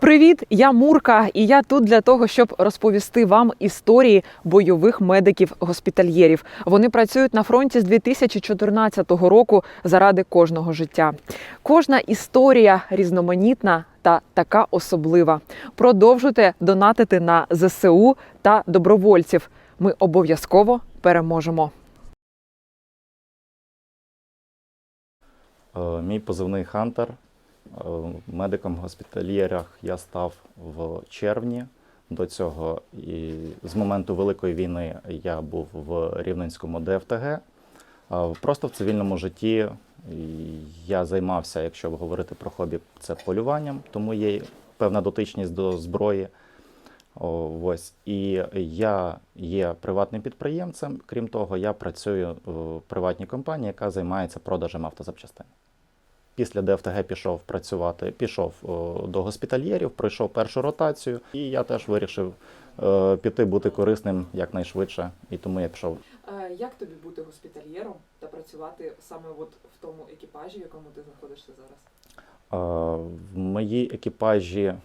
Привіт, я Мурка, і я тут для того, щоб розповісти вам історії бойових медиків-госпітальєрів. Вони працюють на фронті з 2014 року заради кожного життя. Кожна історія різноманітна та така особлива. Продовжуйте донатити на ЗСУ та добровольців. Ми обов'язково переможемо. Е, Мій позивний Хантер. Е, Медиком госпітальєрах я став в червні. До цього і з моменту Великої війни я був в Рівненському ДФТГ. Е, Просто в цивільному житті я займався, якщо говорити про хобі, це полюванням, тому є певна дотичність до зброї. Ось. І я є приватним підприємцем. Крім того, я працюю в приватній компанії, яка займається продажем автозапчастин. Після ДФТГ пішов працювати, пішов о, до госпітальєрів, пройшов першу ротацію, і я теж вирішив е, піти бути корисним якнайшвидше. І тому я пішов. Як тобі бути госпітальєром та працювати саме от в тому екіпажі, в якому ти знаходишся зараз? Е, В моїй екіпажі е,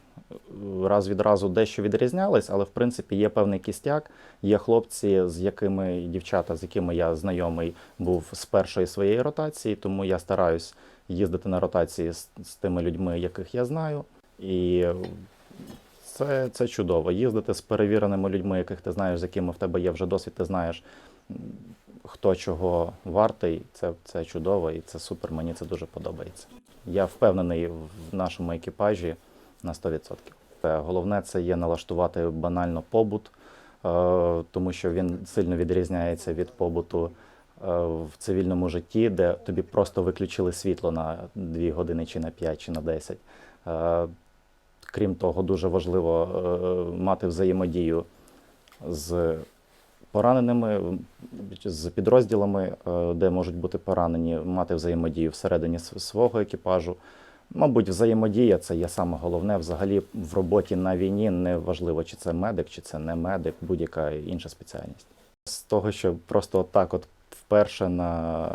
раз від разу дещо відрізнялись, але в принципі є певний кістяк. Є хлопці, з якими дівчата, з якими я знайомий був з першої своєї ротації, тому я стараюсь їздити на ротації з, з тими людьми, яких я знаю. І це, це чудово. Їздити з перевіреними людьми, яких ти знаєш, з якими в тебе є вже досвід, ти знаєш, хто чого вартий. Це, це чудово і це супер. Мені це дуже подобається. Я впевнений в нашому екіпажі на 100%. Е, Головне це є налаштувати банально побут, е, тому що він сильно відрізняється від побуту в цивільному житті, де тобі просто виключили світло на 2 години, чи на 5, чи на 10. Е, Крім того, дуже важливо е, мати взаємодію з пораненими, з підрозділами, е, де можуть бути поранені, мати взаємодію всередині свого екіпажу. Мабуть, взаємодія це є саме головне взагалі в роботі на війні. Не важливо, чи це медик, чи це не медик, будь-яка інша спеціальність. З того, що просто так, от вперше на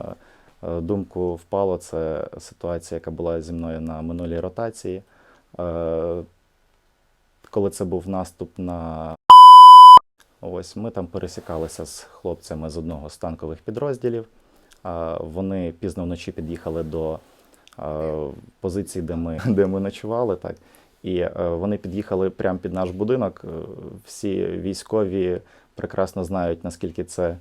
е, думку впало, це ситуація, яка була зі мною на минулій ротації. Е, Коли це був наступ на Ось ми там пересікалися з хлопцями з одного з танкових підрозділів. А, Вони пізно вночі під'їхали до позиції, де ми, де ми ночували. Так. І е, вони під'їхали прямо під наш будинок. Е, Всі військові прекрасно знають, наскільки це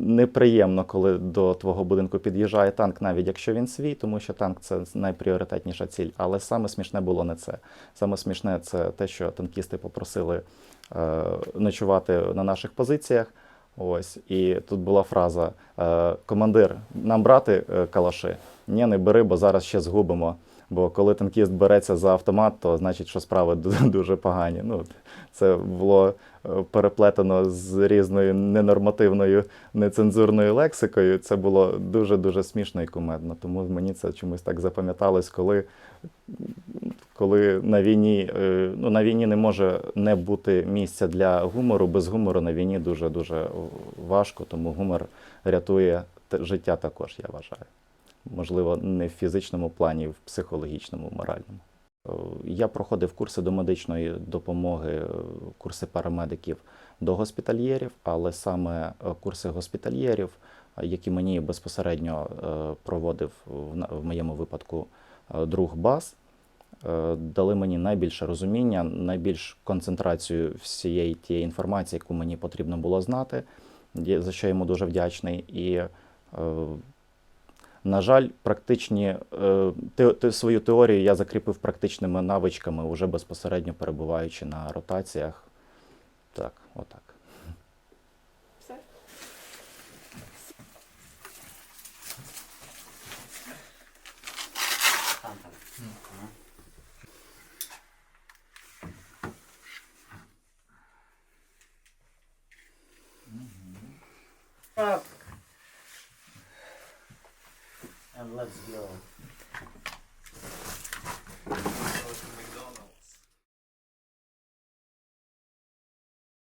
неприємно, коли до твого будинку під'їжджає танк, навіть якщо він свій, тому що танк це найпріоритетніша ціль. Але саме смішне було не це. Саме смішне це те, що танкісти попросили е, ночувати на наших позиціях. Ось, і тут була фраза: е, командир, нам брати е, калаши? Ні, не бери, бо зараз ще згубимо. Бо коли танкіст береться за автомат, то значить, що справи дуже погані. Ну, це було е, переплетено з різною ненормативною, нецензурною лексикою. Це було дуже-дуже смішно і кумедно. Тому мені це чомусь так запам'яталось, коли, коли на війні, е, ну, на війні не може не бути місця для гумору. Без гумору на війні дуже-дуже важко, тому гумор рятує життя також, я вважаю. Можливо, не в фізичному плані, в психологічному, моральному. Е, Я проходив курси до медичної допомоги, е, курси парамедиків до госпітальєрів, але саме е, курси госпітальєрів, які мені безпосередньо проводив в моєму випадку друг Бас, дали мені найбільше розуміння, найбільш концентрацію всієї тієї інформації, яку мені потрібно було знати, за що йому дуже вдячний. І на жаль, практичні е, те, те- свою теорію я закріпив практичними навичками, уже безпосередньо перебуваючи на ротаціях. Так, отак. Up. and let's go.